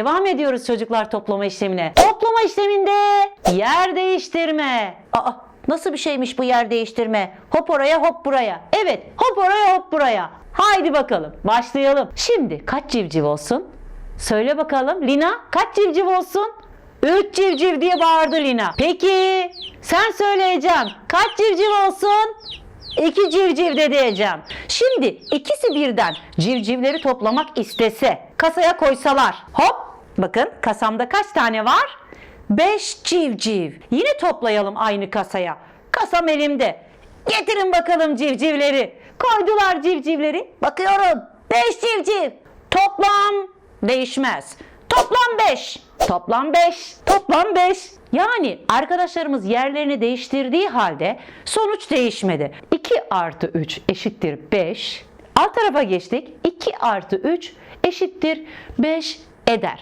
Devam ediyoruz çocuklar toplama işlemine. Toplama işleminde yer değiştirme. Aa, nasıl bir şeymiş bu yer değiştirme? Hop oraya hop buraya. Evet hop oraya hop buraya. Haydi bakalım başlayalım. Şimdi kaç civciv olsun? Söyle bakalım Lina kaç civciv olsun? Üç civciv diye bağırdı Lina. Peki sen söyleyeceğim. Kaç civciv olsun? İki civciv de diyeceğim. Şimdi ikisi birden civcivleri toplamak istese kasaya koysalar. Hop bakın kasamda kaç tane var? 5 civciv. Yine toplayalım aynı kasaya. Kasam elimde. Getirin bakalım civcivleri. Koydular civcivleri. Bakıyorum. 5 civciv. Toplam değişmez. Toplam 5. Toplam 5. Toplam 5. Yani arkadaşlarımız yerlerini değiştirdiği halde sonuç değişmedi. 2 artı 3 eşittir 5. Alt tarafa geçtik. 2 artı 3 eşittir 5 eder.